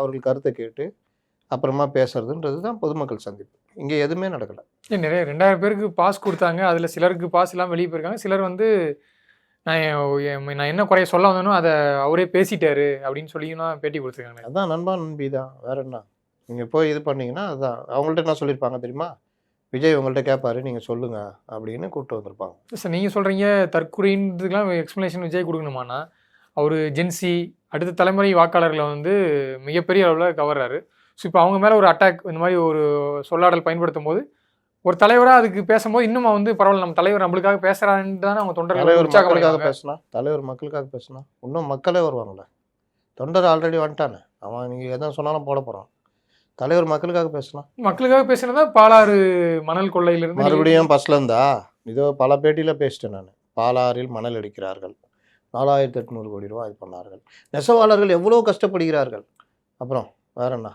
அவர்கள் கருத்தை கேட்டு அப்புறமா பேசுறதுன்றது தான் பொதுமக்கள் சந்திப்பு. இங்கே எதுவுமே நடக்கலை. நிறைய ரெண்டாயிரம் பேருக்கு பாஸ் கொடுத்தாங்க. அதில் சிலருக்கு பாஸ் இல்லாமல் வெளியே போயிருக்காங்க. சிலர் வந்து நான் நான் என்ன குறைய சொல்ல வந்தேனோ அதை அவரே பேசிட்டாரு அப்படின்னு சொல்லியும் பேட்டி கொடுத்துருக்காங்க. அதான் நண்பா நண்பி தான். வேற என்ன? நீங்கள் போய் இது பண்ணீங்கன்னா அதுதான் அவங்கள்ட்ட என்ன சொல்லியிருப்பாங்க தெரியுமா? விஜய் உங்கள்கிட்ட கேட்பாரு நீங்கள் சொல்லுங்க அப்படின்னு கூப்பிட்டு வந்திருப்பாங்க. சார் நீங்கள் சொல்கிறீங்க தற்கொலைன்றதுக்கெலாம் எக்ஸ்ப்ளனேஷன் விஜய் கொடுக்கணுமானா அவர் ஜென்சி அடுத்த தலைமுறை வாக்காளர்களை வந்து மிகப்பெரிய அளவில் கவர்றாரு. ஸோ இப்போ அவங்க மேலே ஒரு அட்டாக் இந்த மாதிரி ஒரு சொல்லாடல் பயன்படுத்தும் போது ஒரு தலைவராக அதுக்கு பேசும்போது இன்னும் வந்து பரவாயில்ல நம்ம தலைவர் நம்மளுக்காக பேசுறான்னு தானே அவங்க தொண்டர்கள் தலைவர் உற்சாகம் மக்களுக்காக அடைவாங்க. பேசினா தலைவர் மக்களுக்காக பேசினா இன்னும் மக்களே வருவாங்களே தொண்டர் ஆல்ரெடி வந்துட்டானே. அவன் நீங்கள் எதுவும் சொன்னாலும் போட போகிறான் தலைவர் மக்களுக்காக பேசினா? மக்களுக்காக பேசினதா பாலாறு மணல் கொள்ளையிலிருந்து மறுபடியும் பஸ்ல இருந்தா? இதோ பல பேட்டியில் பேசிட்டேன் நான். பாலாறில் மணல் எடுக்கிறார்கள் நாலாயிரத்தி எட்நூறு கோடி ரூபா இது பண்ணார்கள். நெசவாளர்கள் எவ்வளோ கஷ்டப்படுகிறார்கள்? அப்புறம் வேற என்ன?